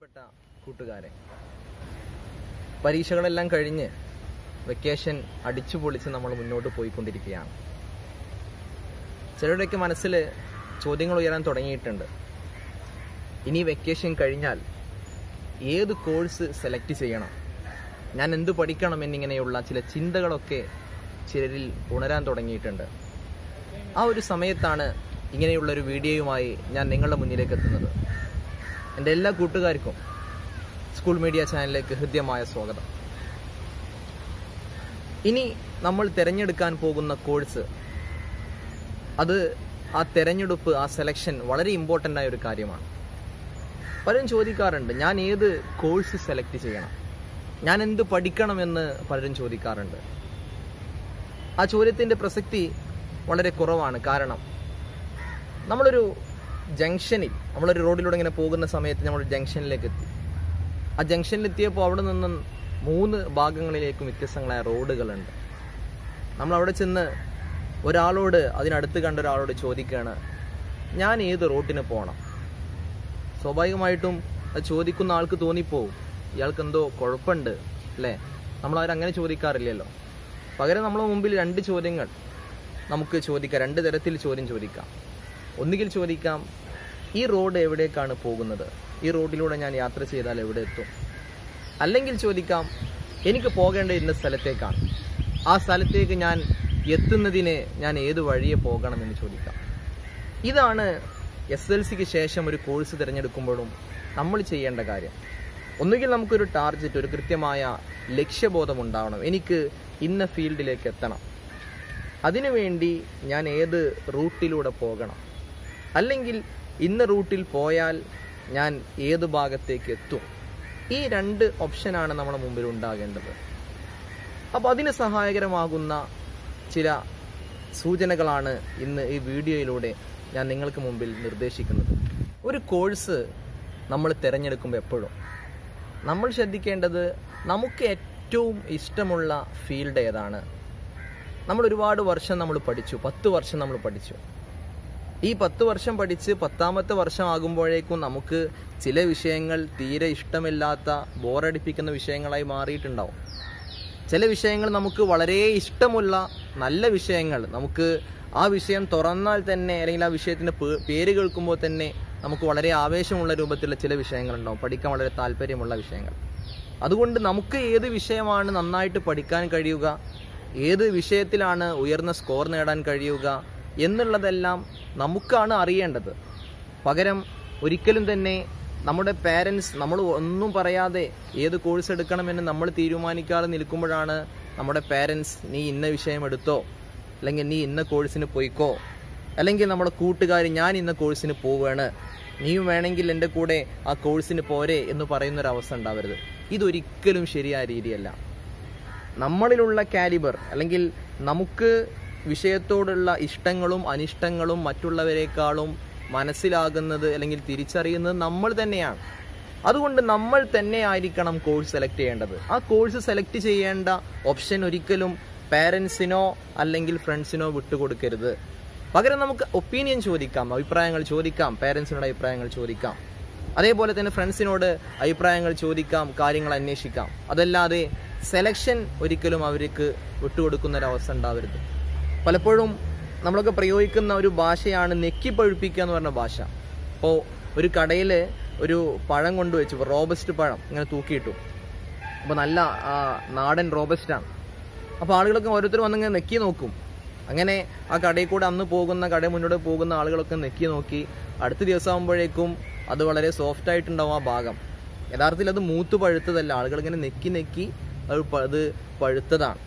പ്രിയപ്പെട്ട കൂട്ടുകാരെ പരീക്ഷകളെല്ലാം കഴിഞ്ഞ് വെക്കേഷൻ അടിച്ചു പൊളിച്ച് നമ്മൾ മുന്നോട്ട് പോയിക്കൊണ്ടിരിക്കുകയാണ്. ചിലരുടെയൊക്കെ മനസ്സിൽ ചോദ്യങ്ങൾ ഉയരാൻ തുടങ്ങിയിട്ടുണ്ട്. ഇനി വെക്കേഷൻ കഴിഞ്ഞാൽ ഏത് കോഴ്സ് സെലക്ട് ചെയ്യണം? ഞാൻ എന്ത് പഠിക്കണം എന്നിങ്ങനെയുള്ള ചില ചിന്തകളൊക്കെ ചിലരിൽ ഉണരാൻ തുടങ്ങിയിട്ടുണ്ട്. ആ ഒരു സമയത്താണ് ഇങ്ങനെയുള്ള ഒരു വീഡിയോയുമായി ഞാൻ നിങ്ങളുടെ മുന്നിലേക്ക് എത്തുന്നത്. എന്റെ എല്ലാ കൂട്ടുകാർക്കും സ്കൂൾ മീഡിയ ചാനലിലേക്ക് ഹൃദ്യമായ സ്വാഗതം. ഇനി നമ്മൾ തിരഞ്ഞെടുക്കാൻ പോകുന്ന കോഴ്സ് അത് ആ തിരഞ്ഞെടുപ്പ് ആ സെലക്ഷൻ വളരെ ഇമ്പോർട്ടന്റ് ആയ ഒരു കാര്യമാണ്. പലരും ചോദിക്കാറുണ്ട് ഞാൻ ഏത് കോഴ്സ് സെലക്ട് ചെയ്യണം? ഞാൻ എന്ത് പഠിക്കണമെന്ന് പലരും ചോദിക്കാറുണ്ട്. ആ ചോദ്യത്തിന്റെ പ്രസക്തി വളരെ കുറവാണ്. കാരണം നമ്മളൊരു ജംഗ്ഷനിൽ നമ്മളൊരു റോഡിലൂടെ ഇങ്ങനെ പോകുന്ന സമയത്ത് നമ്മൾ ജംഗ്ഷനിലേക്ക് എത്തി ആ ജംഗ്ഷനിലെത്തിയപ്പോൾ അവിടെ നിന്ന് മൂന്ന് ഭാഗങ്ങളിലേക്കും വ്യത്യസ്തങ്ങളായ റോഡുകളുണ്ട്. നമ്മൾ അവിടെ ചെന്ന് ഒരാളോട് അതിനടുത്ത് കണ്ട ഒരാളോട് ചോദിക്കുകയാണ് ഞാൻ ഏത് റോട്ടിന് പോകണം സ്വാഭാവികമായിട്ടും അത് ചോദിക്കുന്ന ആൾക്ക് തോന്നിപ്പോവും. ഇയാൾക്ക് എന്തോ കുഴപ്പമുണ്ട് അല്ലേ? നമ്മൾ അവരങ്ങനെ ചോദിക്കാറില്ലല്ലോ. പകരം നമ്മളെ മുമ്പിൽ രണ്ട് ചോദ്യങ്ങൾ നമുക്ക് ചോദിക്കാം രണ്ട് തരത്തിൽ ചോദ്യം ചോദിക്കാം. ഒന്നുകിൽ ചോദിക്കാം ഈ റോഡ് എവിടേക്കാണ് പോകുന്നത്? ഈ റോഡിലൂടെ ഞാൻ യാത്ര ചെയ്താൽ എവിടെ എത്തും? അല്ലെങ്കിൽ ചോദിക്കാം എനിക്ക് പോകേണ്ട ഇന്ന സ്ഥലത്തേക്കാണ്. ആ സ്ഥലത്തേക്ക് ഞാൻ എത്തുന്നതിന് ഞാൻ ഏത് വഴിയെ പോകണമെന്ന് ചോദിക്കാം. ഇതാണ് എസ് എൽ സിക്ക് ശേഷം ഒരു കോഴ്സ് തിരഞ്ഞെടുക്കുമ്പോഴും നമ്മൾ ചെയ്യേണ്ട കാര്യം. ഒന്നുകിൽ നമുക്കൊരു ടാർജറ്റ് ഒരു കൃത്യമായ ലക്ഷ്യബോധം ഉണ്ടാവണം. എനിക്ക് ഇന്ന ഫീൽഡിലേക്ക് എത്തണം. അതിനുവേണ്ടി ഞാൻ ഏത് റൂട്ടിലൂടെ പോകണം? അല്ലെങ്കിൽ ഇന്ന റൂട്ടിൽ പോയാൽ ഞാൻ ഏത് ഭാഗത്തേക്ക് എത്തും? ഈ രണ്ട് ഓപ്ഷനാണ് നമ്മുടെ മുമ്പിൽ ഉണ്ടാകേണ്ടത്. അപ്പോൾ അതിന് സഹായകരമാകുന്ന ചില സൂചനകളാണ് ഇന്ന് ഈ വീഡിയോയിലൂടെ ഞാൻ നിങ്ങൾക്ക് മുമ്പിൽ നിർദ്ദേശിക്കുന്നത്. ഒരു കോഴ്സ് നമ്മൾ തിരഞ്ഞെടുക്കുമ്പോൾ എപ്പോഴും നമ്മൾ ശ്രദ്ധിക്കേണ്ടത് നമുക്ക് ഏറ്റവും ഇഷ്ടമുള്ള ഫീൽഡ് ഏതാണ്? നമ്മൾ ഒരുപാട് വർഷം നമ്മൾ പഠിച്ചു പത്ത് വർഷം നമ്മൾ പഠിച്ചു. ഈ പത്ത് വർഷം പഠിച്ച് പത്താമത്തെ വർഷം ആകുമ്പോഴേക്കും നമുക്ക് ചില വിഷയങ്ങൾ തീരെ ഇഷ്ടമില്ലാത്ത ബോറടിപ്പിക്കുന്ന വിഷയങ്ങളായി മാറിയിട്ടുണ്ടാവും. ചില വിഷയങ്ങൾ നമുക്ക് വളരെ ഇഷ്ടമുള്ള നല്ല വിഷയങ്ങൾ നമുക്ക് ആ വിഷയം തുറന്നാൽ തന്നെ അല്ലെങ്കിൽ ആ വിഷയത്തിന്റെ പേര് കേൾക്കുമ്പോൾ തന്നെ നമുക്ക് വളരെ ആവേശമുള്ള രൂപത്തിലുള്ള ചില വിഷയങ്ങളുണ്ടാവും. പഠിക്കാൻ വളരെ താല്പര്യമുള്ള വിഷയങ്ങൾ. അതുകൊണ്ട് നമുക്ക് ഏത് വിഷയമാണ് നന്നായിട്ട് പഠിക്കാൻ കഴിയുക ഏത് വിഷയത്തിലാണ് ഉയർന്ന സ്കോർ നേടാൻ കഴിയുക എന്നുള്ളതെല്ലാം നമുക്കാണ് അറിയേണ്ടത്. പകരം ഒരിക്കലും തന്നെ നമ്മുടെ പേരൻസ് നമ്മൾ ഒന്നും പറയാതെ ഏത് കോഴ്സ് എടുക്കണമെന്ന് നമ്മൾ തീരുമാനിക്കാതെ നിൽക്കുമ്പോഴാണ് നമ്മുടെ പേരൻസ് നീ ഇന്ന വിഷയം എടുത്തോ? അല്ലെങ്കിൽ നീ ഇന്ന കോഴ്സിന് പോയിക്കോ? അല്ലെങ്കിൽ നമ്മുടെ കൂട്ടുകാർ ഞാൻ ഇന്ന കോഴ്സിന് പോവുകയാണ്. നീയും വേണമെങ്കിൽ എന്റെ കൂടെ ആ കോഴ്സിന് പോരെ എന്ന് പറയുന്നൊരവസ്ഥ ഉണ്ടാവരുത്. ഇതൊരിക്കലും ശരിയായ രീതിയല്ല. നമ്മളിലുള്ള കാലിബർ അല്ലെങ്കിൽ നമുക്ക് വിഷയത്തോടുള്ള ഇഷ്ടങ്ങളും അനിഷ്ടങ്ങളും മറ്റുള്ളവരെക്കാളും മനസ്സിലാകുന്നത് അല്ലെങ്കിൽ തിരിച്ചറിയുന്നത് നമ്മൾ തന്നെയാണ്. അതുകൊണ്ട് നമ്മൾ തന്നെ ആയിരിക്കണം കോഴ്സ് സെലക്ട് ചെയ്യേണ്ടത്. ആ കോഴ്സ് സെലക്ട് ചെയ്യേണ്ട ഓപ്ഷൻ ഒരിക്കലും പാരൻസിനോ അല്ലെങ്കിൽ ഫ്രണ്ട്സിനോ വിട്ടുകൊടുക്കരുത്. പകരം നമുക്ക് ഒപ്പീനിയൻ ചോദിക്കാം അഭിപ്രായങ്ങൾ ചോദിക്കാം പാരൻസിനോട് അഭിപ്രായങ്ങൾ ചോദിക്കാം. അതേപോലെ തന്നെ ഫ്രണ്ട്സിനോട് അഭിപ്രായങ്ങൾ ചോദിക്കാം കാര്യങ്ങൾ അന്വേഷിക്കാം. അതല്ലാതെ സെലക്ഷൻ ഒരിക്കലും അവർക്ക് വിട്ടുകൊടുക്കുന്ന ഒരു അവസ്ഥ ഉണ്ടാവരുത്. പലപ്പോഴും നമ്മളൊക്കെ പ്രയോഗിക്കുന്ന ഒരു ഭാഷയാണ് നെക്കിപ്പഴുപ്പിക്കുക എന്ന് പറഞ്ഞ ഭാഷ. അപ്പോൾ ഒരു കടയിൽ ഒരു പഴം കൊണ്ടുവച്ചു ഇപ്പോൾ റോബസ്റ്റ് പഴം ഇങ്ങനെ തൂക്കിയിട്ടു. അപ്പോൾ നല്ല നാടൻ റോബസ്റ്റാണ്. അപ്പോൾ ആളുകളൊക്കെ ഓരോരുത്തർ വന്നിങ്ങനെ നെക്കി നോക്കും. അങ്ങനെ ആ കടയിൽ കൂടെ അന്ന് പോകുന്ന കട മുന്നോട്ട് പോകുന്ന ആളുകളൊക്കെ നെക്കി നോക്കി അടുത്ത ദിവസം ആകുമ്പോഴേക്കും അത് വളരെ സോഫ്റ്റ് ആയിട്ടുണ്ടാവും ആ ഭാഗം. യഥാർത്ഥത്തിൽ അത് മൂത്ത് പഴുത്തതല്ല. ആളുകൾ ഇങ്ങനെ നെക്കി നെക്കി അത് അത് പഴുത്തതാണ്.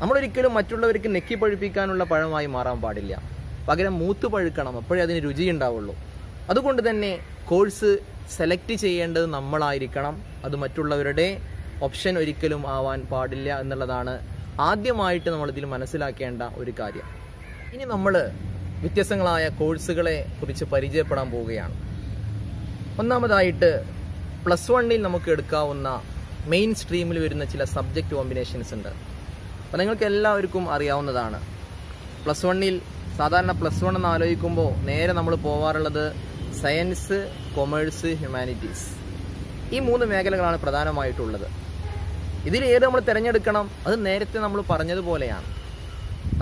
നമ്മളൊരിക്കലും മറ്റുള്ളവർക്ക് നെക്കി പഴുപ്പിക്കാനുള്ള പഴമായി മാറാൻ പാടില്ല. പകരം മൂത്ത് പഴുക്കണം അപ്പോഴേ അതിന് രുചി ഉണ്ടാവുള്ളൂ. അതുകൊണ്ട് തന്നെ കോഴ്സ് സെലക്ട് ചെയ്യേണ്ടത് നമ്മളായിരിക്കണം. അത് മറ്റുള്ളവരുടെ ഓപ്ഷൻ ഒരിക്കലും ആവാൻ പാടില്ല എന്നുള്ളതാണ് ആദ്യമായിട്ട് നമ്മൾ ഇതിൽ മനസ്സിലാക്കേണ്ട ഒരു കാര്യം. ഇനി നമ്മൾ വ്യത്യസ്തങ്ങളായ കോഴ്സുകളെ കുറിച്ച് പരിചയപ്പെടാൻ പോവുകയാണ്. ഒന്നാമതായിട്ട് പ്ലസ് വണ്ണിൽ നമുക്ക് എടുക്കാവുന്ന മെയിൻ സ്ട്രീമിൽ വരുന്ന ചില സബ്ജക്റ്റ് കോമ്പിനേഷൻസ് ഉണ്ട്. അപ്പോൾ നിങ്ങൾക്ക് എല്ലാവർക്കും അറിയാവുന്നതാണ്. പ്ലസ് വണ്ണിൽ സാധാരണ പ്ലസ് വൺ എന്ന് ആലോചിക്കുമ്പോൾ നേരെ നമ്മൾ പോവാറുള്ളത് സയൻസ് കൊമേഴ്സ് ഹ്യൂമാനിറ്റീസ്. ഈ മൂന്ന് മേഖലകളാണ് പ്രധാനമായിട്ടുള്ളത്. ഇതിൽ ഏത് നമ്മൾ തിരഞ്ഞെടുക്കണം? അത് നേരത്തെ നമ്മൾ പറഞ്ഞതുപോലെയാണ്.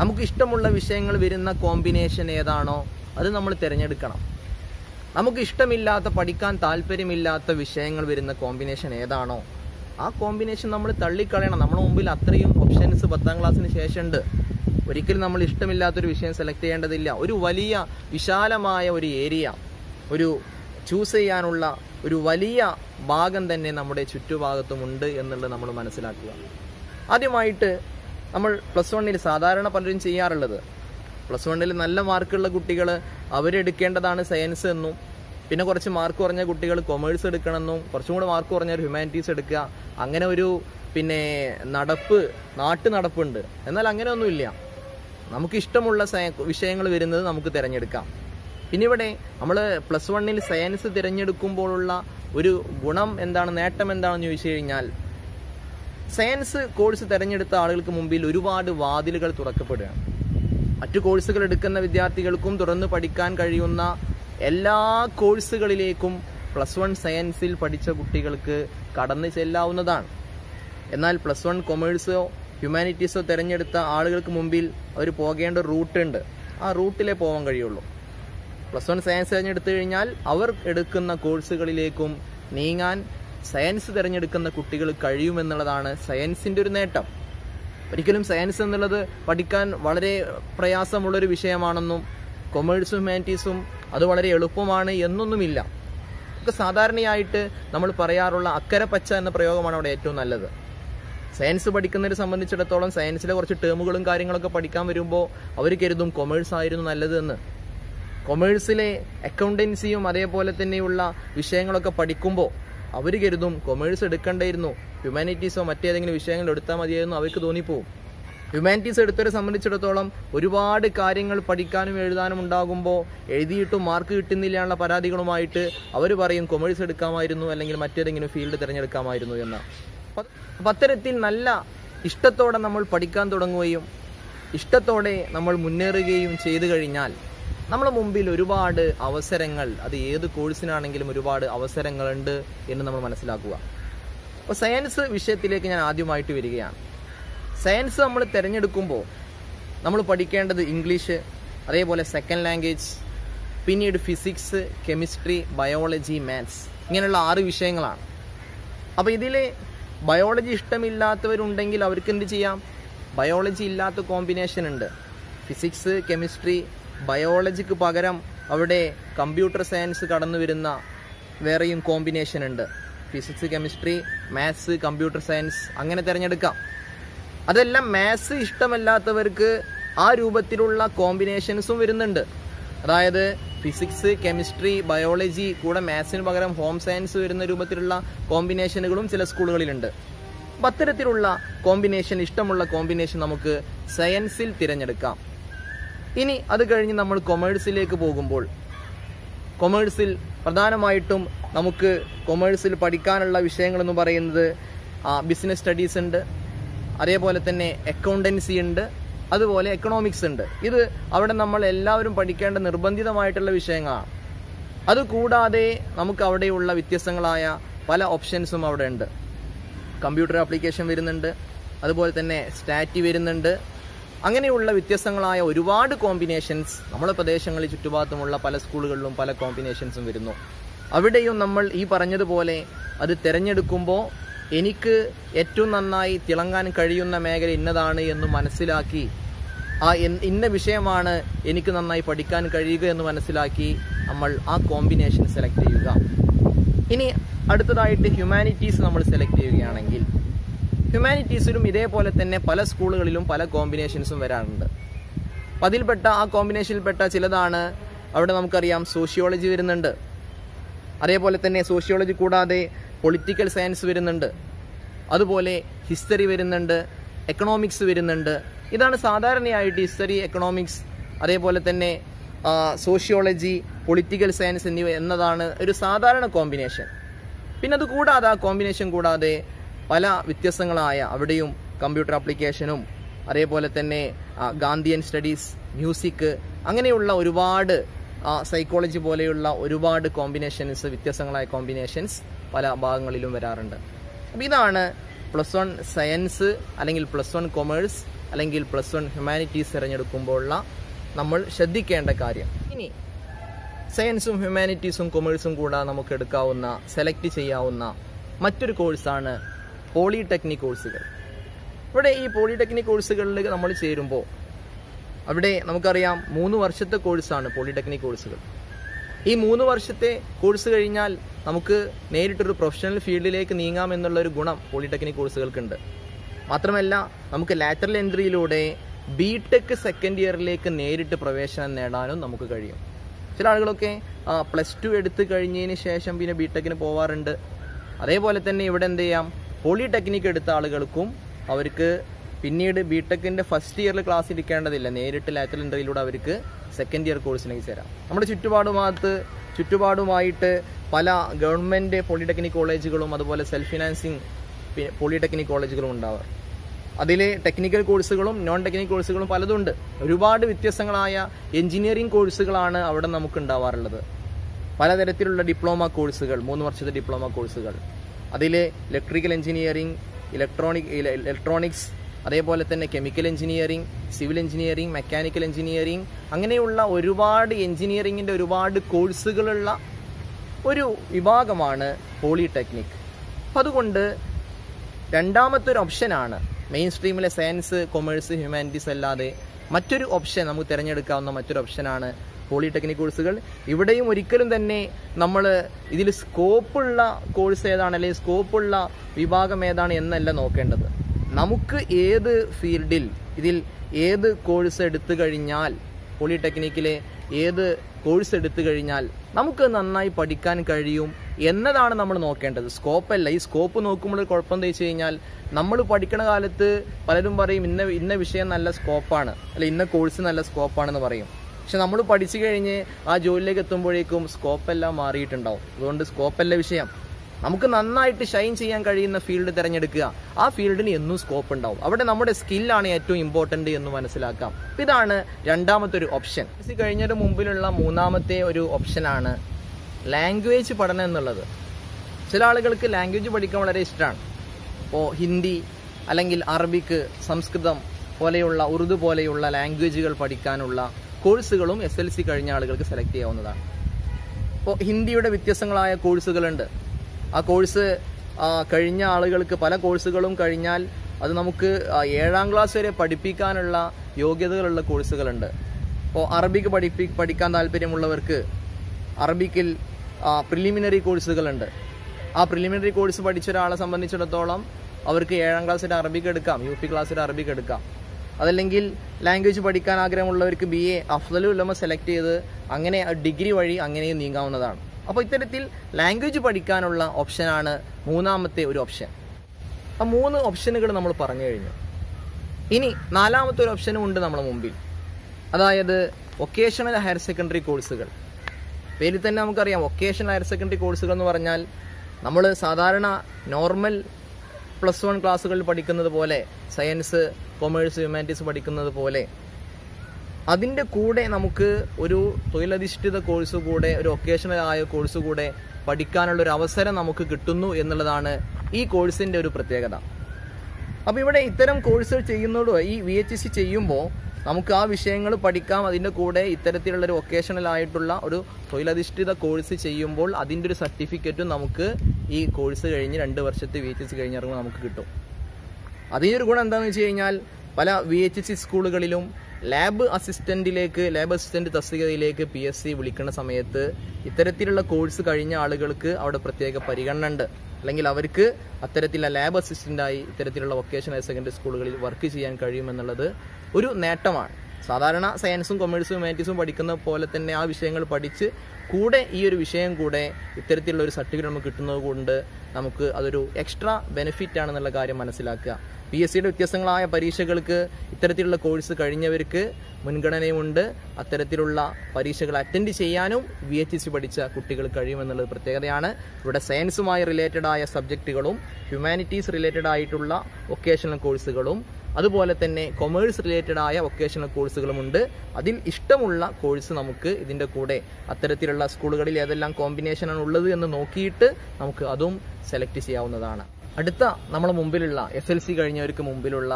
നമുക്ക് ഇഷ്ടമുള്ള വിഷയങ്ങൾ വരുന്ന കോമ്പിനേഷൻ ഏതാണോ അത് നമ്മൾ തിരഞ്ഞെടുക്കണം. നമുക്ക് ഇഷ്ടമില്ലാത്ത പഠിക്കാൻ താല്പര്യമില്ലാത്ത വിഷയങ്ങൾ വരുന്ന കോമ്പിനേഷൻ ഏതാണോ ആ കോമ്പിനേഷൻ നമ്മൾ തള്ളിക്കളയണം. നമ്മുടെ മുമ്പിൽ അത്രയും ഓപ്ഷൻസ് പത്താം ക്ലാസ്സിന് ശേഷമുണ്ട്. ഒരിക്കലും നമ്മൾ ഇഷ്ടമില്ലാത്തൊരു വിഷയം സെലക്ട് ചെയ്യേണ്ടതില്ല. ഒരു വലിയ വിശാലമായ ഒരു ഏരിയ ഒരു ചൂസ് ചെയ്യാനുള്ള ഒരു വലിയ ഭാഗം തന്നെ നമ്മുടെ ചുറ്റുഭാഗത്തുമുണ്ട് എന്നുള്ളത് നമ്മൾ മനസ്സിലാക്കുക. ആദ്യമായിട്ട് നമ്മൾ പ്ലസ് വണ്ണിൽ സാധാരണ പലരും ചെയ്യാറുള്ളത്. പ്ലസ് വണ്ണിൽ നല്ല മാർക്കുള്ള കുട്ടികൾ അവരെടുക്കേണ്ടതാണ് സയൻസ് എന്നും പിന്നെ കുറച്ച് മാർക്ക് കുറഞ്ഞ കുട്ടികൾ കൊമേഴ്സ് എടുക്കണമെന്നും കുറച്ചും കൂടെ മാർക്ക് കുറഞ്ഞവർ ഹ്യൂമാനിറ്റീസ് എടുക്കുക. അങ്ങനെ ഒരു പിന്നെ നടപ്പ് നാട്ടു നടപ്പുണ്ട്. എന്നാൽ അങ്ങനെ ഒന്നുമില്ല നമുക്ക് ഇഷ്ടമുള്ള വിഷയങ്ങൾ വരുന്നത് നമുക്ക് തിരഞ്ഞെടുക്കാം. പിന്നെ ഇവിടെ നമ്മൾ പ്ലസ് വണ്ണിൽ സയൻസ് തിരഞ്ഞെടുക്കുമ്പോഴുള്ള ഒരു ഗുണം എന്താണ് നേട്ടം എന്താണെന്ന് ചോദിച്ചു കഴിഞ്ഞാൽ സയൻസ് കോഴ്സ് തിരഞ്ഞെടുത്ത ആളുകൾക്ക് മുമ്പിൽ ഒരുപാട് വാതിലുകൾ തുറക്കപ്പെടുകയാണ്. മറ്റു കോഴ്സുകൾ എടുക്കുന്ന വിദ്യാർത്ഥികൾക്കും തുറന്ന് പഠിക്കാൻ കഴിയുന്ന എല്ലാ കോഴ്സുകളിലേക്കും പ്ലസ് വൺ സയൻസിൽ പഠിച്ച കുട്ടികൾക്ക് കടന്നു ചെല്ലാവുന്നതാണ്. എന്നാൽ പ്ലസ് വൺ കൊമേഴ്സോ ഹ്യൂമാനിറ്റീസോ തിരഞ്ഞെടുത്ത ആളുകൾക്ക് മുമ്പിൽ അവർ പോകേണ്ട റൂട്ട് ഉണ്ട് ആ റൂട്ടിലേ പോകാൻ കഴിയുള്ളൂ. പ്ലസ് വൺ സയൻസ് തിരഞ്ഞെടുത്തു കഴിഞ്ഞാൽ അവർ എടുക്കുന്ന കോഴ്സുകളിലേക്കും നീങ്ങാൻ സയൻസ് തിരഞ്ഞെടുക്കുന്ന കുട്ടികൾ കഴിയുമെന്നുള്ളതാണ് സയൻസിന്റെ ഒരു നേട്ടം. ഒരിക്കലും സയൻസ് എന്നുള്ളത് പഠിക്കാൻ വളരെ പ്രയാസമുള്ളൊരു വിഷയമാണെന്നും കൊമേഴ്സും ഹ്യൂമാനിറ്റീസും അത് വളരെ എളുപ്പമാണ് എന്നൊന്നുമില്ല. ഒക്കെ സാധാരണയായിട്ട് നമ്മൾ പറയാറുള്ള അക്കരെ പച്ച എന്ന പ്രയോഗമാണ് അവിടെ ഏറ്റവും നല്ലത്. സയൻസ് പഠിക്കുന്നവരെ സംബന്ധിച്ചിടത്തോളം സയൻസിലെ കുറച്ച് ടേമുകളും കാര്യങ്ങളൊക്കെ പഠിക്കാൻ വരുമ്പോൾ അവർ കരുതും കൊമേഴ്സ് ആയിരുന്നു നല്ലത് എന്ന്. കൊമേഴ്സിലെ അക്കൗണ്ടൻസിയും അതേപോലെ തന്നെയുള്ള വിഷയങ്ങളൊക്കെ പഠിക്കുമ്പോൾ അവർ കരുതും കൊമേഴ്സ് എടുക്കേണ്ടായിരുന്നു. ഹ്യൂമാനിറ്റീസോ മറ്റേതെങ്കിലും വിഷയങ്ങൾ എടുത്താൽ മതിയായിരുന്നു അവർക്ക് തോന്നിപ്പോവും. ഹ്യൂമാനിറ്റീസ് എടുത്തവരെ സംബന്ധിച്ചിടത്തോളം ഒരുപാട് കാര്യങ്ങൾ പഠിക്കാനും എഴുതാനും ഉണ്ടാകുമ്പോൾ എഴുതിയിട്ടും മാർക്ക് കിട്ടുന്നില്ല പരാതികളുമായിട്ട് അവർ പറയും കൊമേഴ്സ് എടുക്കാമായിരുന്നു അല്ലെങ്കിൽ മറ്റേതെങ്കിലും ഫീൽഡ് തിരഞ്ഞെടുക്കാമായിരുന്നു എന്ന്. അത്തരത്തിൽ നല്ല ഇഷ്ടത്തോടെ നമ്മൾ പഠിക്കാൻ തുടങ്ങുകയും ഇഷ്ടത്തോടെ നമ്മൾ മുന്നേറുകയും ചെയ്തു കഴിഞ്ഞാൽ നമ്മുടെ മുമ്പിൽ ഒരുപാട് അവസരങ്ങൾ അത് ഏത് കോഴ്സിനാണെങ്കിലും ഒരുപാട് അവസരങ്ങളുണ്ട് എന്ന് നമ്മൾ മനസ്സിലാക്കുക. അപ്പോൾ സയൻസ് വിഷയത്തിലേക്ക് ഞാൻ ആദ്യമായിട്ട് വരികയാണ്. സയൻസ് നമ്മൾ തിരഞ്ഞെടുക്കുമ്പോൾ നമ്മൾ പഠിക്കേണ്ടത് ഇംഗ്ലീഷ് അതേപോലെ സെക്കൻഡ് ലാംഗ്വേജ് പിന്നീട് ഫിസിക്സ് കെമിസ്ട്രി ബയോളജി മാത്സ് ഇങ്ങനെയുള്ള ആറ് വിഷയങ്ങളാണ്. അപ്പോൾ ഇതിൽ ബയോളജി ഇഷ്ടമില്ലാത്തവരുണ്ടെങ്കിൽ അവർക്ക് എന്ത് ചെയ്യാം? ബയോളജി ഇല്ലാത്ത കോമ്പിനേഷൻ ഉണ്ട്. ഫിസിക്സ് കെമിസ്ട്രി ബയോളജിക്ക് പകരം അവിടെ കമ്പ്യൂട്ടർ സയൻസ് കടന്നു വരുന്ന വേറെയും കോമ്പിനേഷൻ ഉണ്ട്. Physics chemistry maths computer science അങ്ങനെ തിരഞ്ഞെടുക്കാം. അതെല്ലാം മാത്സ് ഇഷ്ടമല്ലാത്തവർക്ക് ആ രൂപത്തിലുള്ള കോമ്പിനേഷൻസും വരുന്നുണ്ട്. അതായത് ഫിസിക്സ് കെമിസ്ട്രി ബയോളജി കൂടെ മാത്സിന് പകരം ഹോം സയൻസ് വരുന്ന രൂപത്തിലുള്ള കോമ്പിനേഷനുകളും ചില സ്കൂളുകളിലുണ്ട് അപ്പം അത്തരത്തിലുള്ള കോമ്പിനേഷൻ ഇഷ്ടമുള്ള കോമ്പിനേഷൻ നമുക്ക് സയൻസിൽ തിരഞ്ഞെടുക്കാം. ഇനി അത് കഴിഞ്ഞ് നമ്മൾ കൊമേഴ്സിലേക്ക് പോകുമ്പോൾ കൊമേഴ്സിൽ പ്രധാനമായിട്ടും നമുക്ക് കൊമേഴ്സിൽ പഠിക്കാനുള്ള വിഷയങ്ങളെന്ന് പറയുന്നത് ബിസിനസ് സ്റ്റഡീസ് ഉണ്ട്. അതേപോലെ തന്നെ അക്കൗണ്ടൻസി ഉണ്ട് അതുപോലെ എക്കണോമിക്സ് ഉണ്ട്. ഇത് അവിടെ നമ്മൾ എല്ലാവരും പഠിക്കേണ്ട നിർബന്ധിതമായിട്ടുള്ള വിഷയങ്ങളാണ്. അതുകൂടാതെ നമുക്ക് അവിടെയുള്ള വ്യത്യസ്തങ്ങളായ പല ഓപ്ഷൻസും അവിടെ ഉണ്ട്. കമ്പ്യൂട്ടർ ആപ്ലിക്കേഷൻ വരുന്നുണ്ട് അതുപോലെ തന്നെ സ്റ്റാറ്റി വരുന്നുണ്ട്. അങ്ങനെയുള്ള വ്യത്യസ്തങ്ങളായ ഒരുപാട് കോമ്പിനേഷൻസ് നമ്മുടെ പ്രദേശങ്ങളിൽ ചുറ്റുഭാഗത്തുമുള്ള പല സ്കൂളുകളിലും പല കോമ്പിനേഷൻസും വരുന്നു. അവിടെയും നമ്മൾ ഈ പറഞ്ഞതുപോലെ അത് തിരഞ്ഞെടുക്കുമ്പോൾ എനിക്ക് ഏറ്റവും നന്നായി തിളങ്ങാൻ കഴിയുന്ന മേഖല ഇന്നതാണ് എന്ന് മനസ്സിലാക്കി ആ ഇന്ന വിഷയമാണ് എനിക്ക് നന്നായി പഠിക്കാൻ കഴിയുക എന്ന് മനസ്സിലാക്കി നമ്മൾ ആ കോമ്പിനേഷൻ സെലക്ട് ചെയ്യുക. ഇനി അടുത്തതായിട്ട് ഹ്യൂമാനിറ്റീസ് നമ്മൾ സെലക്ട് ചെയ്യുകയാണെങ്കിൽ ഹ്യൂമാനിറ്റീസിലും ഇതേപോലെ തന്നെ പല സ്കൂളുകളിലും പല കോമ്പിനേഷൻസും വരാറുണ്ട്. അതിൽപ്പെട്ട ആ കോമ്പിനേഷനിൽപ്പെട്ട ചിലതാണ് അവിടെ നമുക്കറിയാം സോഷ്യോളജി വരുന്നുണ്ട്. അതേപോലെ തന്നെ സോഷ്യോളജി കൂടാതെ പൊളിറ്റിക്കൽ സയൻസ് വരുന്നുണ്ട്. അതുപോലെ ഹിസ്റ്ററി വരുന്നുണ്ട് എക്കണോമിക്സ് വരുന്നുണ്ട്. ഇതാണ് സാധാരണയായിട്ട് ഹിസ്റ്ററി എക്കണോമിക്സ് അതേപോലെ തന്നെ സോഷ്യോളജി പൊളിറ്റിക്കൽ സയൻസ് എന്നിവ എന്നതാണ് ഒരു സാധാരണ കോമ്പിനേഷൻ പിന്നെ അത് കൂടാതെ ആ കോമ്പിനേഷൻ കൂടാതെ പല വ്യത്യസ്തങ്ങളായ അവിടെയും കമ്പ്യൂട്ടർ ആപ്ലിക്കേഷനും അതേപോലെ തന്നെ ഗാന്ധിയൻ സ്റ്റഡീസ് മ്യൂസിക് അങ്ങനെയുള്ള ഒരുപാട് സൈക്കോളജി പോലെയുള്ള ഒരുപാട് കോമ്പിനേഷൻസ് വ്യത്യസ്തങ്ങളായ കോമ്പിനേഷൻസ് പല ഭാഗങ്ങളിലും വരാറുണ്ട്. അപ്പം ഇതാണ് പ്ലസ് വൺ സയൻസ് അല്ലെങ്കിൽ പ്ലസ് വൺ കൊമേഴ്സ് അല്ലെങ്കിൽ പ്ലസ് വൺ ഹ്യൂമാനിറ്റീസ് തിരഞ്ഞെടുക്കുമ്പോഴുള്ള നമ്മൾ ശ്രദ്ധിക്കേണ്ട കാര്യം. ഇനി സയൻസും ഹ്യൂമാനിറ്റീസും കൊമേഴ്സും കൂടെ നമുക്ക് എടുക്കാവുന്ന സെലക്ട് ചെയ്യാവുന്ന മറ്റൊരു കോഴ്സാണ് പോളിടെക്നിക് കോഴ്സുകൾ. ഇവിടെ ഈ പോളിടെക്നിക് കോഴ്സുകളിൽ നമ്മൾ ചേരുമ്പോൾ അവിടെ നമുക്കറിയാം മൂന്ന് വർഷത്തെ കോഴ്സാണ് പോളിടെക്നിക് കോഴ്സുകൾ. ഈ മൂന്ന് വർഷത്തെ കോഴ്സ് കഴിഞ്ഞാൽ നമുക്ക് നേരിട്ടൊരു പ്രൊഫഷണൽ ഫീൽഡിലേക്ക് നീങ്ങാം എന്നുള്ള ഒരു ഗുണം പോളിടെക്നിക് കോഴ്സുകൾക്കുണ്ട് മാത്രമല്ല നമുക്ക് ലാറ്ററൽ എൻട്രിയിലൂടെ ബി ടെക് സെക്കൻഡ് ഇയറിലേക്ക് നേരിട്ട് പ്രവേശനം നേടാനും നമുക്ക് കഴിയും. ചില ആളുകളൊക്കെ പ്ലസ് ടു എടുത്തു കഴിഞ്ഞതിന് ശേഷം പിന്നെ ബി ടെക്കിന് പോവാറുണ്ട്. അതേപോലെ തന്നെ ഇവിടെ എന്ത് ചെയ്യാം? പോളിടെക്നിക് എടുത്ത ആളുകൾക്കും അവർക്ക് പിന്നീട് ബി ടെക്കിന്റെ ഫസ്റ്റ് ഇയറിൽ ക്ലാസ് ഇരിക്കേണ്ടതില്ല നേരിട്ട് ലാറ്റൽ എൻട്രിയിലൂടെ അവർക്ക് സെക്കൻഡ് ഇയർ കോഴ്സിലേക്ക് ചേരാം. നമ്മുടെ ചുറ്റുപാടുമാകത്ത് ചുറ്റുപാടുമായിട്ട് പല ഗവൺമെന്റ് പോളിടെക്നിക് കോളേജുകളും അതുപോലെ സെൽഫ് ഫിനാൻസിങ് പോളിടെക്നിക് കോളേജുകളും ഉണ്ടാവാറ് അതിൽ ടെക്നിക്കൽ കോഴ്സുകളും നോൺ ടെക്നിക്കൽ കോഴ്സുകളും പലതുണ്ട്. ഒരുപാട് വ്യത്യസ്തങ്ങളായ എഞ്ചിനീയറിംഗ് കോഴ്സുകളാണ് അവിടെ നമുക്ക് ഉണ്ടാവാറുള്ളത്. പലതരത്തിലുള്ള ഡിപ്ലോമ കോഴ്സുകൾ മൂന്ന് വർഷത്തെ ഡിപ്ലോമ കോഴ്സുകൾ അതിൽ ഇലക്ട്രിക്കൽ എഞ്ചിനീയറിംഗ് ഇലക്ട്രോണിക് ഇലക്ട്രോണിക്സ് അതേപോലെ തന്നെ chemical engineering civil engineering mechanical engineering അങ്ങനെയുള്ള ഒരുപാട് എഞ്ചിനീയറിംഗിന്റെ ഒരുപാട് കോഴ്സുകളുള്ള ഒരു വിഭാഗമാണ് പോളിടെക്നിക് അപ്പം അതുകൊണ്ട് രണ്ടാമത്തെ ഒരു ഓപ്ഷനാണ് മെയിൻ സ്ട്രീമിലെ സയൻസ് കൊമേഴ്സ് ഹ്യൂമാനിറ്റീസ് അല്ലാതെ മറ്റൊരു ഓപ്ഷൻ നമുക്ക് തിരഞ്ഞെടുക്കാവുന്ന മറ്റൊരു ഓപ്ഷനാണ് പോളിടെക്നിക് കോഴ്സുകൾ ഇവിടെയും ഒരിക്കലും തന്നെ നമ്മൾ ഇതിൽ സ്കോപ്പുള്ള കോഴ്സ് ഏതാണ് അല്ലെങ്കിൽ സ്കോപ്പുള്ള വിഭാഗം ഏതാണ് എന്നല്ല നോക്കേണ്ടത്. നമുക്ക് ഏത് ഫീൽഡിൽ ഇതിൽ ഏത് കോഴ്സ് എടുത്തു കഴിഞ്ഞാൽ പോളിടെക്നിക്കിലെ ഏത് കോഴ്സ് എടുത്തു കഴിഞ്ഞാൽ നമുക്ക് നന്നായി പഠിക്കാൻ കഴിയും എന്നതാണ് നമ്മൾ നോക്കേണ്ടത്. സ്കോപ്പല്ല. ഈ സ്കോപ്പ് നോക്കുമ്പോൾ കുഴപ്പം എന്താ വെച്ച് കഴിഞ്ഞാൽ നമ്മൾ പഠിക്കണ കാലത്ത് പലരും പറയും ഇന്ന ഇന്ന വിഷയം നല്ല സ്കോപ്പാണ്. അല്ല ഇന്ന കോഴ്സ് നല്ല സ്കോപ്പാണെന്ന് പറയും. പക്ഷെ നമ്മൾ പഠിച്ചു കഴിഞ്ഞ് ആ ജോലിയിലേക്ക് എത്തുമ്പോഴേക്കും സ്കോപ്പെല്ലാം മാറിയിട്ടുണ്ടാവും. അതുകൊണ്ട് സ്കോപ്പല്ല വിഷയം. നമുക്ക് നന്നായിട്ട് ഷൈൻ ചെയ്യാൻ കഴിയുന്ന ഫീൽഡ് തിരഞ്ഞെടുക്കുക. ആ ഫീൽഡിന് എന്നും സ്കോപ്പ് ഉണ്ടാവും. അവിടെ നമ്മുടെ സ്കില്ലാണ് ഏറ്റവും ഇമ്പോർട്ടന്റ് എന്ന് മനസ്സിലാക്കാം. ഇതാണ് രണ്ടാമത്തെ ഒരു ഓപ്ഷൻ എസ് കഴിഞ്ഞതിന് മുമ്പിലുള്ള മൂന്നാമത്തെ ഒരു ഓപ്ഷനാണ് ലാംഗ്വേജ് പഠനം എന്നുള്ളത്. ചില ആളുകൾക്ക് ലാംഗ്വേജ് പഠിക്കാൻ വളരെ ഇഷ്ടമാണ്. ഇപ്പോൾ ഹിന്ദി അല്ലെങ്കിൽ അറബിക്ക് സംസ്കൃതം പോലെയുള്ള ഉറുദു പോലെയുള്ള ലാംഗ്വേജുകൾ പഠിക്കാനുള്ള കോഴ്സുകളും എസ് എൽ സി കഴിഞ്ഞ ആളുകൾക്ക് സെലക്ട് ചെയ്യാവുന്നതാണ്. ഇപ്പോൾ ഹിന്ദിയുടെ വ്യത്യസ്തങ്ങളായ കോഴ്സുകളുണ്ട് ആ കോഴ്സ് കഴിഞ്ഞ ആളുകൾക്ക് പല കോഴ്സുകളും കഴിഞ്ഞാൽ അത് നമുക്ക് ഏഴാം ക്ലാസ് വരെ പഠിപ്പിക്കാനുള്ള യോഗ്യതകളുള്ള കോഴ്സുകളുണ്ട്. അപ്പോൾ അറബിക്ക് പഠിപ്പി പഠിക്കാൻ താല്പര്യമുള്ളവർക്ക് അറബിക്കിൽ പ്രിലിമിനറി കോഴ്സുകളുണ്ട് ആ പ്രിലിമിനറി കോഴ്സ് പഠിച്ച ഒരാളെ സംബന്ധിച്ചിടത്തോളം അവർക്ക് ഏഴാം ക്ലാസ്സിൽ അറബിക്ക് എടുക്കാം യു പി ക്ലാസ്സിൽ അറബിക്ക് എടുക്കാം. അതല്ലെങ്കിൽ ലാംഗ്വേജ് പഠിക്കാൻ ആഗ്രഹമുള്ളവർക്ക് ബി എ അഫ്സലുല്ലമ സെലക്ട് ചെയ്ത് അങ്ങനെ ഡിഗ്രി വഴി അങ്ങനെയും നീങ്ങാവുന്നതാണ്. അപ്പോൾ ഇത്തരത്തിൽ ലാംഗ്വേജ് പഠിക്കാനുള്ള ഓപ്ഷനാണ് മൂന്നാമത്തെ ഒരു ഓപ്ഷൻ ആ മൂന്ന് ഓപ്ഷനുകൾ നമ്മൾ പറഞ്ഞു കഴിഞ്ഞു. ഇനി നാലാമത്തെ ഒരു ഓപ്ഷനും ഉണ്ട് നമ്മുടെ മുമ്പിൽ. അതായത് വൊക്കേഷണൽ ഹയർ സെക്കൻഡറി കോഴ്സുകൾ പേരിൽ തന്നെ നമുക്കറിയാം വൊക്കേഷണൽ ഹയർ സെക്കൻഡറി കോഴ്സുകൾ എന്ന് പറഞ്ഞാൽ നമ്മൾ സാധാരണ നോർമൽ പ്ലസ് വൺ ക്ലാസ്സുകളിൽ പഠിക്കുന്നത് പോലെ സയൻസ് കൊമേഴ്സ് ഹ്യൂമാനിറ്റീസ് പഠിക്കുന്നത് പോലെ അതിന്റെ കൂടെ നമുക്ക് ഒരു തൊഴിലധിഷ്ഠിത കോഴ്സ് കൂടെ ഒരു ഒക്കേഷണൽ ആയ കോഴ്സ് കൂടെ പഠിക്കാനുള്ള ഒരു അവസരം നമുക്ക് കിട്ടുന്നു എന്നുള്ളതാണ് ഈ കോഴ്സിന്റെ ഒരു പ്രത്യേകത. അപ്പോൾ ഇവിടെ ഇത്തരം കോഴ്സുകൾ ചെയ്യുന്നതോട് ഈ വി എച്ച് സി ചെയ്യുമ്പോൾ നമുക്ക് ആ വിഷയങ്ങൾ പഠിക്കാം. അതിന്റെ കൂടെ ഇത്തരത്തിലുള്ള ഒരു ഒക്കേഷണൽ ആയിട്ടുള്ള ഒരു തൊഴിലധിഷ്ഠിത കോഴ്സ് ചെയ്യുമ്പോൾ അതിന്റെ ഒരു സർട്ടിഫിക്കറ്റും നമുക്ക് ഈ കോഴ്സ് കഴിഞ്ഞ് രണ്ട് വർഷത്തെ വി എച്ച് എസ് കഴിഞ്ഞിറങ്ങുമ്പോൾ നമുക്ക് കിട്ടും. അതിന്റെ ഒരു ഗുണം എന്താണെന്ന് വെച്ച് കഴിഞ്ഞാൽ പല വി എച്ച് സി സ്കൂളുകളിലും ലാബ് അസിസ്റ്റന്റിലേക്ക് ലാബ് അസിസ്റ്റന്റ് തസ്തികയിലേക്ക് പി എസ് സി വിളിക്കുന്ന സമയത്ത് ഇത്തരത്തിലുള്ള കോഴ്സ് കഴിഞ്ഞ ആളുകൾക്ക് അവിടെ പ്രത്യേക പരിഗണന ഉണ്ട് അല്ലെങ്കിൽ അവർക്ക് അത്തരത്തിലുള്ള ലാബ് അസിസ്റ്റന്റായി ഇത്തരത്തിലുള്ള വൊക്കേഷണൽ സെക്കൻഡറി സ്കൂളുകളിൽ വർക്ക് ചെയ്യാൻ കഴിയുമെന്നുള്ളത് ഒരു നേട്ടമാണ്. സാധാരണ സയൻസും കൊമേഴ്സും ഹ്യൂമാനിറ്റീസും പഠിക്കുന്ന പോലെ തന്നെ ആ വിഷയങ്ങൾ പഠിച്ച് കൂടെ ഈ ഒരു വിഷയം കൂടെ ഇത്തരത്തിലുള്ള ഒരു സർട്ടിഫിക്കറ്റ് നമുക്ക് കിട്ടുന്നത് കൊണ്ട് നമുക്ക് അതൊരു എക്സ്ട്രാ ബെനിഫിറ്റ് ആണെന്നുള്ള കാര്യം മനസ്സിലാക്കുക. പി എസ് സിയുടെ വ്യത്യസ്തങ്ങളായ പരീക്ഷകൾക്ക് ഇത്തരത്തിലുള്ള കോഴ്സ് കഴിഞ്ഞവർക്ക് മുൻഗണനയുമുണ്ട് അത്തരത്തിലുള്ള പരീക്ഷകൾ അറ്റൻഡ് ചെയ്യാനും വി എച്ച് സി പഠിച്ച കുട്ടികൾ കഴിയുമെന്നുള്ളത് പ്രത്യേകതയാണ്. ഇവിടെ സയൻസുമായി റിലേറ്റഡ് ആയ സബ്ജക്റ്റുകളും ഹ്യൂമാനിറ്റീസ് റിലേറ്റഡ് ആയിട്ടുള്ള വൊക്കേഷണൽ കോഴ്സുകളും അതുപോലെ തന്നെ കൊമേഴ്സ് റിലേറ്റഡ് ആയ വൊക്കേഷണൽ കോഴ്സുകളുമുണ്ട് അതിൽ ഇഷ്ടമുള്ള കോഴ്സ് നമുക്ക് ഇതിന്റെ കൂടെ അത്തരത്തിലുള്ള സ്കൂളുകളിൽ ഏതെല്ലാം കോമ്പിനേഷനാണ് ഉള്ളത് എന്ന് നോക്കിയിട്ട് നമുക്ക് അതും സെലക്ട് ചെയ്യാവുന്നതാണ്. അടുത്ത നമ്മുടെ മുമ്പിലുള്ള എസ് എൽ സി കഴിഞ്ഞവർക്ക് മുമ്പിലുള്ള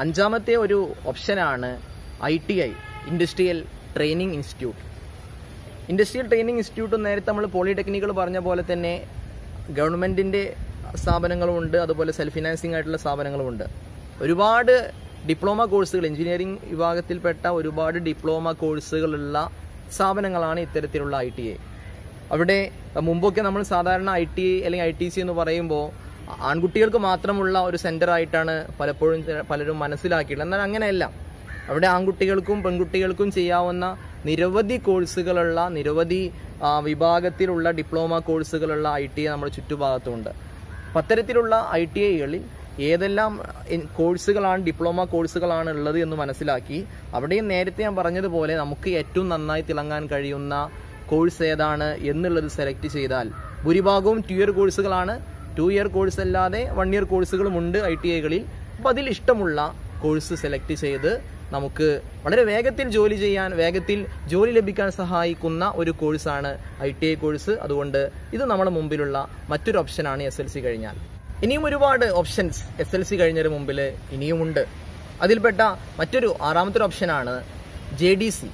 അഞ്ചാമത്തെ ഒരു ഓപ്ഷനാണ് I T I industrial training institute industrial training institute നേരത്തെ നമ്മൾ പോളിടെക്നിക്കുകൾ പറഞ്ഞ പോലെ തന്നെ ഗവൺമെന്റിന്റെ സ്ഥാപനങ്ങളുമുണ്ട് അതുപോലെ സെൽഫ് ഫിനാൻസിങ് ആയിട്ടുള്ള സ്ഥാപനങ്ങളുമുണ്ട് ഒരുപാട് ഡിപ്ലോമ കോഴ്സുകൾ എഞ്ചിനീയറിംഗ് വിഭാഗത്തിൽപ്പെട്ട ഒരുപാട് ഡിപ്ലോമ കോഴ്സുകളുള്ള സ്ഥാപനങ്ങളാണ് ഇത്തരത്തിലുള്ള ഐ ടി ഐ അവിടെ മുമ്പൊക്കെ നമ്മൾ സാധാരണ ഐ ടി അല്ലെങ്കിൽ ഐ ടി സി എന്ന് പറയുമ്പോൾ ആൺകുട്ടികൾക്ക് മാത്രമുള്ള ഒരു സെന്റർ ആയിട്ടാണ് പലപ്പോഴും പലരും മനസ്സിലാക്കിയിട്ടുള്ളത്. എന്നാൽ അങ്ങനെയല്ല. അവിടെ ആൺകുട്ടികൾക്കും പെൺകുട്ടികൾക്കും ചെയ്യാവുന്ന നിരവധി കോഴ്സുകളുള്ള നിരവധി വിഭാഗത്തിലുള്ള ഡിപ്ലോമ കോഴ്സുകളുള്ള ഐ ടി ഐ നമ്മുടെ ചുറ്റുഭാഗത്തുമുണ്ട് അപ്പം അത്തരത്തിലുള്ള ഐ ടി ഐകളിൽ ഏതെല്ലാം കോഴ്സുകളാണ് ഡിപ്ലോമ കോഴ്സുകളാണ് ഉള്ളത് എന്ന് മനസ്സിലാക്കി അവിടെയും നേരത്തെ ഞാൻ പറഞ്ഞതുപോലെ നമുക്ക് ഏറ്റവും നന്നായി തിളങ്ങാൻ കഴിയുന്ന കോഴ്സ് ഏതാണ് എന്നുള്ളത് സെലക്ട് ചെയ്താൽ ഭൂരിഭാഗവും ടു ഇയർ കോഴ്സുകളാണ്. ടു ഇയർ കോഴ്സ് അല്ലാതെ വൺ ഇയർ കോഴ്സുകളും ഉണ്ട് ഐ ടി ഐകളിൽ. അപ്പോൾ അതിൽ ഇഷ്ടമുള്ള കോഴ്സ് സെലക്ട് ചെയ്ത് നമുക്ക് വളരെ വേഗത്തിൽ ജോലി ചെയ്യാൻ വേഗത്തിൽ ജോലി ലഭിക്കാൻ സഹായിക്കുന്ന ഒരു കോഴ്സാണ് ഐ ടി ഐ കോഴ്സ്. അതുകൊണ്ട് ഇത് നമ്മുടെ മുമ്പിലുള്ള മറ്റൊരു ഓപ്ഷനാണ് എസ് എൽ സി കഴിഞ്ഞാൽ. ഇനിയും ഒരുപാട് ഓപ്ഷൻസ് എസ് എൽ സി കഴിഞ്ഞതിന് മുമ്പിൽ ഇനിയുമുണ്ട്. അതിൽപ്പെട്ട മറ്റൊരു ആറാമത്തെ ഓപ്ഷനാണ് J D C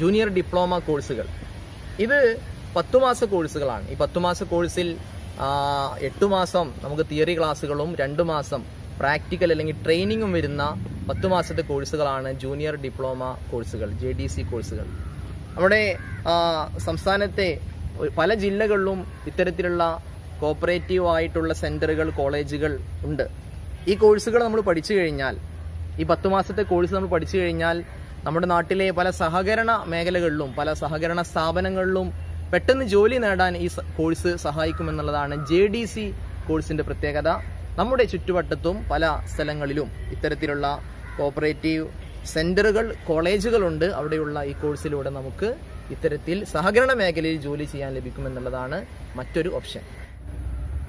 junior diploma കോഴ്സുകൾ ഇത് പത്തു മാസ കോഴ്സുകളാണ് ഈ പത്തു മാസ കോഴ്സിൽ എട്ടു മാസം നമുക്ക് തിയറി ക്ലാസ്സുകളും രണ്ടു മാസം പ്രാക്ടിക്കൽ അല്ലെങ്കിൽ ട്രെയിനിങ്ങും വരുന്ന പത്തു മാസത്തെ കോഴ്സുകളാണ് ജൂനിയർ ഡിപ്ലോമ കോഴ്സുകൾ ജെ ഡി സി കോഴ്സുകൾ നമ്മുടെ സംസ്ഥാനത്തെ പല ജില്ലകളിലും ഇത്തരത്തിലുള്ള കോപ്പറേറ്റീവ് ആയിട്ടുള്ള സെന്ററുകൾ കോളേജുകൾ ഉണ്ട്. ഈ കോഴ്സുകൾ നമ്മൾ പഠിച്ചു കഴിഞ്ഞാൽ ഈ പത്തു മാസത്തെ കോഴ്സ് നമ്മൾ പഠിച്ചു കഴിഞ്ഞാൽ നമ്മുടെ നാട്ടിലെ പല സഹകരണ മേഖലകളിലും പല സഹകരണ സ്ഥാപനങ്ങളിലും പെട്ടെന്ന് ജോലി നേടാൻ ഈ കോഴ്സ് സഹായിക്കുമെന്നുള്ളതാണ് ജെ ഡി സി കോഴ്സിന്റെ പ്രത്യേകത. നമ്മുടെ ചുറ്റുവട്ടത്തും പല സ്ഥലങ്ങളിലും ഇത്തരത്തിലുള്ള കോപ്പറേറ്റീവ് സെന്ററുകൾ കോളേജുകളുണ്ട് അവിടെയുള്ള ഈ കോഴ്സിലൂടെ നമുക്ക് ഇത്തരത്തിൽ സഹകരണ മേഖലയിൽ ജോലി ചെയ്യാൻ ലഭിക്കുമെന്നുള്ളതാണ് മറ്റൊരു ഓപ്ഷൻ.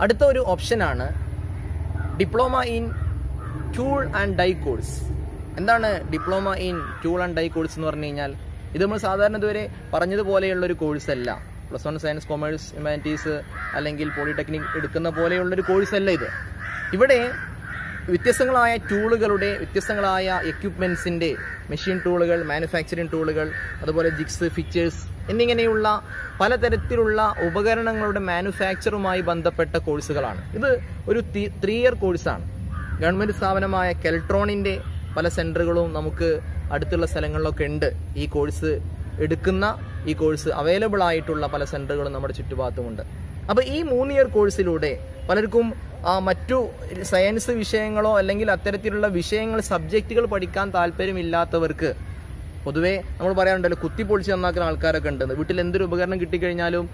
അടുത്ത ഒരു ഓപ്ഷനാണ് diploma in tool and die course. എന്താണ് diploma in tool and die course എന്ന് പറഞ്ഞു കഴിഞ്ഞാൽ? ഇത് നമ്മൾ സാധാരണ ഇതുവരെ പറഞ്ഞതുപോലെയുള്ള ഒരു കോഴ്സ് അല്ല plus one science commerce humanities അല്ലെങ്കിൽ പോളിടെക്നിക് എടുക്കുന്ന പോലെയുള്ള ഒരു കോഴ്സ് അല്ല ഇത്. ഇവിടെ വ്യത്യസ്തങ്ങളായ ടൂളുകളുടെ വ്യത്യസ്തങ്ങളായ എക്യുപ്മെന്റ്സിന്റെ മെഷീൻ ടൂളുകൾ മാനുഫാക്ചറിങ് ടൂളുകൾ അതുപോലെ ജിക്സ് ഫിച്ചേഴ്സ് എന്നിങ്ങനെയുള്ള പലതരത്തിലുള്ള ഉപകരണങ്ങളുടെ മാനുഫാക്ചറുമായി ബന്ധപ്പെട്ട കോഴ്സുകളാണ്. ഇത് ഒരു ത്രീ ഇയർ കോഴ്സാണ് ഗവൺമെന്റ് സ്ഥാപനമായ കെൽട്രോണിന്റെ പല സെന്ററുകളും നമുക്ക് അടുത്തുള്ള സ്ഥലങ്ങളിലൊക്കെ ഉണ്ട്. ഈ കോഴ്സ് എടുക്കുന്ന ഈ കോഴ്സ് അവൈലബിൾ ആയിട്ടുള്ള പല സെന്ററുകളും നമ്മുടെ ചുറ്റുഭാഗത്തുമുണ്ട്. അപ്പൊ ഈ മൂന്ന് ഇയർ കോഴ്സിലൂടെ പലർക്കും മറ്റു സയൻസ് വിഷയങ്ങളോ അല്ലെങ്കിൽ അത്തരത്തിലുള്ള വിഷയങ്ങൾ സബ്ജക്റ്റുകൾ പഠിക്കാൻ താല്പര്യമില്ലാത്തവർക്ക് പൊതുവേ നമ്മൾ പറയാറുണ്ടല്ലോ കുത്തി പൊളിച്ച് നന്നാക്കുന്ന ആൾക്കാരൊക്കെ ഉണ്ട് വീട്ടിൽ എന്തൊരു ഉപകരണം കിട്ടിക്കഴിഞ്ഞാലും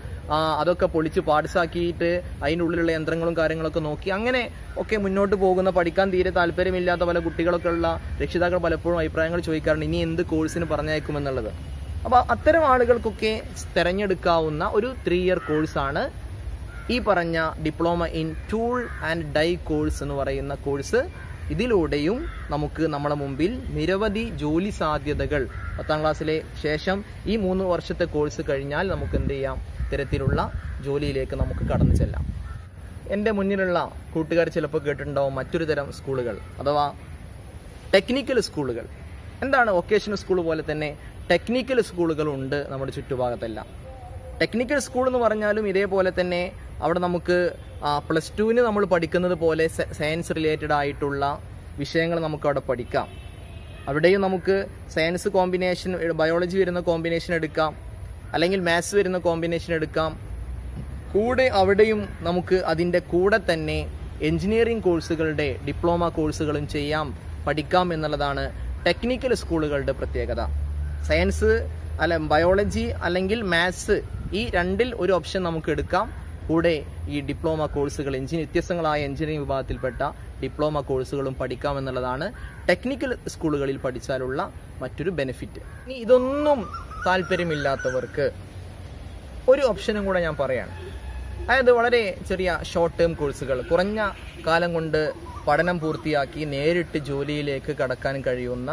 അതൊക്കെ പൊളിച്ച് പാർട്സാക്കിയിട്ട് അതിന്റെ ഉള്ളിലുള്ള യന്ത്രങ്ങളും കാര്യങ്ങളൊക്കെ നോക്കി അങ്ങനെ ഒക്കെ മുന്നോട്ട് പോകുന്ന പഠിക്കാൻ തീരെ താല്പര്യമില്ലാത്ത പല കുട്ടികളൊക്കെ ഉള്ള രക്ഷിതാക്കൾ പലപ്പോഴും അഭിപ്രായങ്ങൾ ചോദിക്കാറുണ്ട് ഇനി എന്ത് കോഴ്സിന് പറഞ്ഞയക്കുമെന്നുള്ളത്? അപ്പോൾ അത്തരം ആളുകൾക്കൊക്കെ തിരഞ്ഞെടുക്കാവുന്ന ഒരു ത്രീ ഇയർ കോഴ്സാണ് ഈ പറഞ്ഞ diploma in tool and die course എന്ന് പറയുന്ന കോഴ്സ് ഇതിലൂടെയും നമുക്ക് നമ്മുടെ മുമ്പിൽ നിരവധി ജോലി സാധ്യതകൾ പത്താം ക്ലാസ്സിലെ ശേഷം ഈ മൂന്ന് വർഷത്തെ കോഴ്സ് കഴിഞ്ഞാൽ നമുക്ക് എന്ത് ചെയ്യാം? ഇത്തരത്തിലുള്ള ജോലിയിലേക്ക് നമുക്ക് കടന്നു ചെല്ലാം. എന്റെ മുന്നിലുള്ള കൂട്ടുകാർ ചിലപ്പോൾ കേട്ടിട്ടുണ്ടാവും മറ്റൊരു തരം സ്കൂളുകൾ അഥവാ ടെക്നിക്കൽ സ്കൂളുകൾ. എന്താണ് വൊക്കേഷണൽ സ്കൂൾ പോലെ തന്നെ ടെക്നിക്കൽ സ്കൂളുകളുണ്ട് നമ്മുടെ ചുറ്റുഭാഗത്തെല്ലാം. ടെക്നിക്കൽ സ്കൂൾ എന്ന് പറഞ്ഞാലും ഇതേപോലെ തന്നെ അവിടെ നമുക്ക് പ്ലസ് ടുവിന് നമ്മൾ പഠിക്കുന്നത് പോലെ സയൻസ് റിലേറ്റഡ് ആയിട്ടുള്ള വിഷയങ്ങൾ നമുക്ക് അവിടെ പഠിക്കാം. അവിടെയും നമുക്ക് സയൻസ് കോമ്പിനേഷൻ ബയോളജി വരുന്ന കോമ്പിനേഷൻ എടുക്കാം. അല്ലെങ്കിൽ മാത്സ് വരുന്ന കോമ്പിനേഷൻ എടുക്കാം. കൂടെ അവിടെയും നമുക്ക് അതിന്റെ കൂടെ തന്നെ എഞ്ചിനീയറിംഗ് കോഴ്സുകളുടെ ഡിപ്ലോമ കോഴ്സുകളും ചെയ്യാം പഠിക്കാം എന്നുള്ളതാണ് ടെക്നിക്കൽ സ്കൂളുകളുടെ പ്രത്യേകത. സയൻസ് അല്ല ബയോളജി അല്ലെങ്കിൽ മാത്സ് ഈ രണ്ടിൽ ഒരു ഓപ്ഷൻ നമുക്ക് എടുക്കാം. കൂടെ ഈ ഡിപ്ലോമ കോഴ്സുകൾ എഞ്ചിനീയർ വ്യത്യസ്തങ്ങളായ എഞ്ചിനീയറിംഗ് വിഭാഗത്തിൽപ്പെട്ട ഡിപ്ലോമ കോഴ്സുകളും പഠിക്കാമെന്നുള്ളതാണ് ടെക്നിക്കൽ സ്കൂളുകളിൽ പഠിച്ചാലുള്ള മറ്റൊരു ബെനിഫിറ്റ് ഇനി ഇതൊന്നും താല്പര്യമില്ലാത്തവർക്ക് ഒരു ഓപ്ഷനും കൂടെ ഞാൻ പറയാണ്. അതായത് വളരെ ചെറിയ ഷോർട്ട് ടേം കോഴ്സുകൾ കുറഞ്ഞ കാലം കൊണ്ട് പഠനം പൂർത്തിയാക്കി നേരിട്ട് ജോലിയിലേക്ക് കടക്കാൻ കഴിയുന്ന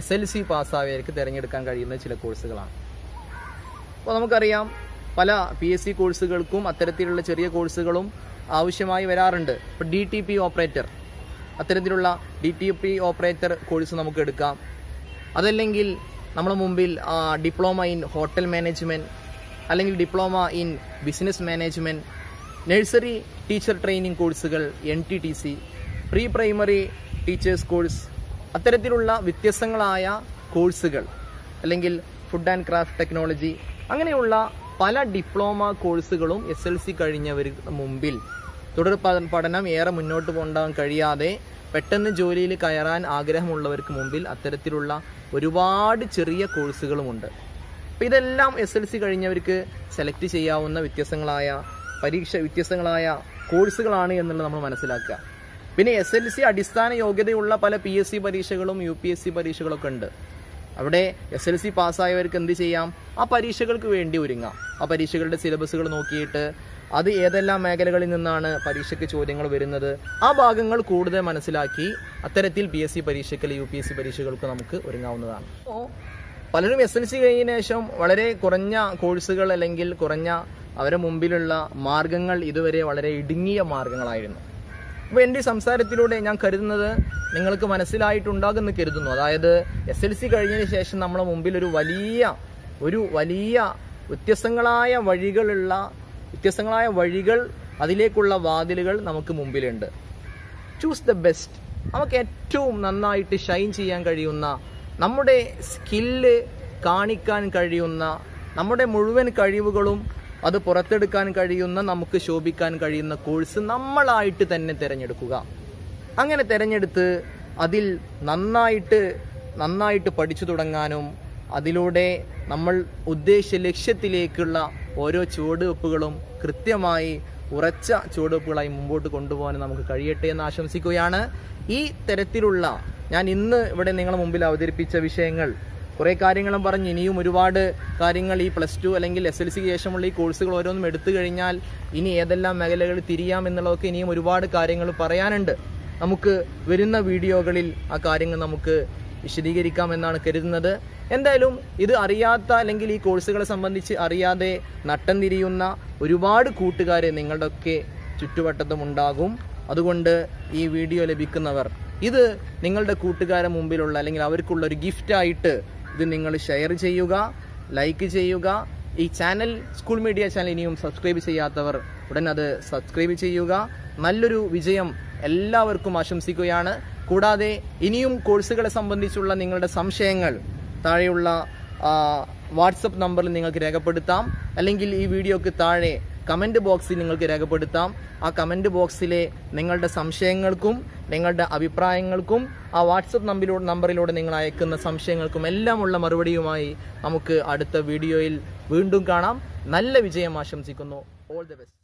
എസ് എൽ സി പാസ്സായവർക്ക് തിരഞ്ഞെടുക്കാൻ കഴിയുന്ന ചില കോഴ്സുകളാണ് അപ്പോൾ നമുക്കറിയാം പല പി എസ് സി കോഴ്സുകൾക്കും അത്തരത്തിലുള്ള ചെറിയ കോഴ്സുകളും ആവശ്യമായി വരാറുണ്ട്. ഇപ്പോൾ ഡി ടി പി ഓപ്പറേറ്റർ അത്തരത്തിലുള്ള D T P operator course നമുക്ക് എടുക്കാം. അതല്ലെങ്കിൽ നമ്മുടെ മുമ്പിൽ ഡിപ്ലോമ ഇൻ ഹോട്ടൽ മാനേജ്മെന്റ് അല്ലെങ്കിൽ diploma in business management nursery teacher training കോഴ്സുകൾ N T T C pre primary teachers course അത്തരത്തിലുള്ള വ്യത്യസ്തങ്ങളായ കോഴ്സുകൾ അല്ലെങ്കിൽ ഫുഡ് ആൻഡ് ക്രാഫ്റ്റ് ടെക്നോളജി അങ്ങനെയുള്ള പല ഡിപ്ലോമ കോഴ്സുകളും എസ് എൽ സി കഴിഞ്ഞവർക്ക് മുമ്പിൽ. തുടർ പഠനം ഏറെ മുന്നോട്ട് കൊണ്ടുപോകാൻ കഴിയാതെ പെട്ടെന്ന് ജോലിയിൽ കയറാൻ ആഗ്രഹമുള്ളവർക്ക് മുമ്പിൽ അത്തരത്തിലുള്ള ഒരുപാട് ചെറിയ കോഴ്സുകളുമുണ്ട്. അപ്പോൾ ഇതെല്ലാം എസ് എൽ സി കഴിഞ്ഞവർക്ക് സെലക്ട് ചെയ്യാവുന്ന വ്യത്യസ്തങ്ങളായ പരീക്ഷ വ്യത്യസ്തങ്ങളായ കോഴ്സുകളാണ് എന്നുള്ളത് നമ്മൾ മനസ്സിലാക്കുക. പിന്നെ എസ് എൽ സി അടിസ്ഥാന യോഗ്യതയുള്ള പല പി എസ് സി പരീക്ഷകളും യു പി എസ് സി പരീക്ഷകളൊക്കെ ഉണ്ട്. അവിടെ എസ് എൽ സി പാസ്സായവർക്ക് എന്ത് ചെയ്യാം? ആ പരീക്ഷകൾക്ക് വേണ്ടി ഒരുങ്ങാം. ആ പരീക്ഷകളുടെ സിലബസുകൾ നോക്കിയിട്ട് അത് ഏതെല്ലാം മേഖലകളിൽ നിന്നാണ് പരീക്ഷയ്ക്ക് ചോദ്യങ്ങൾ വരുന്നത്? ആ ഭാഗങ്ങൾ കൂടുതൽ മനസ്സിലാക്കി അത്തരത്തിൽ പി എസ് സി പരീക്ഷയ്ക്ക് അല്ലെങ്കിൽ യു പി എസ് സി പരീക്ഷകൾക്ക് നമുക്ക് ഒരുങ്ങാവുന്നതാണ്. അപ്പോൾ പലരും എസ് എൽ സി കഴിഞ്ഞ ശേഷം വളരെ കുറഞ്ഞ കോഴ്സുകൾ അല്ലെങ്കിൽ കുറഞ്ഞ അവരെ മുമ്പിലുള്ള മാർഗങ്ങൾ ഇതുവരെ വളരെ ഇടുങ്ങിയ മാർഗങ്ങളായിരുന്നു. അപ്പോൾ സംസാരത്തിലൂടെ ഞാൻ കരുതുന്നത് നിങ്ങൾക്ക് മനസ്സിലായിട്ടുണ്ടാകുമെന്ന് കരുതുന്നു. അതായത് എസ് എൽ സി കഴിഞ്ഞതിന് ശേഷം നമ്മുടെ മുമ്പിൽ ഒരു വലിയ ഒരു വലിയ വ്യത്യസ്തങ്ങളായ വഴികളുള്ള വ്യത്യസ്തങ്ങളായ വഴികൾ അതിലേക്കുള്ള വാതിലുകൾ നമുക്ക് മുമ്പിലുണ്ട്. ചൂസ് ദ ബെസ്റ്റ് നമുക്ക് ഏറ്റവും നന്നായിട്ട് ഷൈൻ ചെയ്യാൻ കഴിയുന്ന നമ്മുടെ സ്കില്ല് കാണിക്കാൻ കഴിയുന്ന നമ്മുടെ മുഴുവൻ കഴിവുകളും അത് പുറത്തെടുക്കാൻ കഴിയുന്ന നമുക്ക് ശോഭിക്കാൻ കഴിയുന്ന കോഴ്സ് നമ്മളായിട്ട് തന്നെ തിരഞ്ഞെടുക്കുക. അങ്ങനെ തിരഞ്ഞെടുത്ത് അതിൽ നന്നായിട്ട് നന്നായിട്ട് പഠിച്ചു തുടങ്ങാനും അതിലൂടെ നമ്മൾ ഉദ്ദേശ ലക്ഷ്യത്തിലേക്കുള്ള ഓരോ ചുവടുവെപ്പുകളും കൃത്യമായി ഉറച്ച ചുവടുവെപ്പുകളായി മുമ്പോട്ട് കൊണ്ടുപോകാൻ നമുക്ക് കഴിയട്ടെ എന്ന് ആശംസിക്കുകയാണ്. ഈ തരത്തിലുള്ള ഞാൻ ഇന്ന് ഇവിടെ നിങ്ങളുടെ മുമ്പിൽ അവതരിപ്പിച്ച വിഷയങ്ങൾ കുറേ കാര്യങ്ങളും പറഞ്ഞ്. ഇനിയും ഒരുപാട് കാര്യങ്ങൾ ഈ പ്ലസ് ടു അല്ലെങ്കിൽ എസ് എൽ സിക്ക് ശേഷമുള്ള ഈ കോഴ്സുകൾ ഓരോന്നും എടുത്തു കഴിഞ്ഞാൽ ഇനി ഏതെല്ലാം മേഖലകൾ തിരിയാം എന്നുള്ളതൊക്കെ ഇനിയും ഒരുപാട് കാര്യങ്ങൾ പറയാനുണ്ട്. നമുക്ക് വരുന്ന വീഡിയോകളിൽ ആ കാര്യങ്ങൾ നമുക്ക് വിശദീകരിക്കാം എന്നാണ് കരുതുന്നത്. എന്തായാലും ഇത് അറിയാത്ത അല്ലെങ്കിൽ ഈ കോഴ്സുകളെ സംബന്ധിച്ച് അറിയാതെ നട്ടം തിരിയുന്ന ഒരുപാട് കൂട്ടുകാരെ നിങ്ങളുടെയൊക്കെ ചുറ്റുവട്ടത്തും ഉണ്ടാകും. അതുകൊണ്ട് ഈ വീഡിയോ ലഭിക്കുന്നവർ ഇത് നിങ്ങളുടെ കൂട്ടുകാരെ മുമ്പിലുള്ള അല്ലെങ്കിൽ അവർക്കുള്ള ഒരു ഗിഫ്റ്റായിട്ട് ഇത് നിങ്ങൾ ഷെയർ ചെയ്യുക ലൈക്ക് ചെയ്യുക. ഈ ചാനൽ സ്കൂൾ മീഡിയ ചാനൽ ഇനിയും സബ്സ്ക്രൈബ് ചെയ്യാത്തവർ ഉടൻ അത് സബ്സ്ക്രൈബ് ചെയ്യുക. നല്ലൊരു വിജയം എല്ലാവർക്കും ആശംസിക്കുകയാണ്. കൂടാതെ ഇനിയും കോഴ്സുകളെ സംബന്ധിച്ചുള്ള നിങ്ങളുടെ സംശയങ്ങൾ താഴെയുള്ള വാട്സപ്പ് നമ്പറിൽ നിങ്ങൾക്ക് രേഖപ്പെടുത്താം. അല്ലെങ്കിൽ ഈ വീഡിയോക്ക് താഴെ കമന്റ് ബോക്സിൽ നിങ്ങൾക്ക് രേഖപ്പെടുത്താം. ആ കമന്റ് ബോക്സിലെ നിങ്ങളുടെ സംശയങ്ങൾക്കും നിങ്ങളുടെ അഭിപ്രായങ്ങൾക്കും ആ വാട്സപ്പ് നമ്പറിലൂടെ നമ്പറിലൂടെ നിങ്ങൾ അയക്കുന്ന സംശയങ്ങൾക്കും എല്ലാമുള്ള മറുപടിയുമായി നമുക്ക് അടുത്ത വീഡിയോയിൽ വീണ്ടും കാണാം. നല്ല വിജയം ആശംസിക്കുന്നു. All the best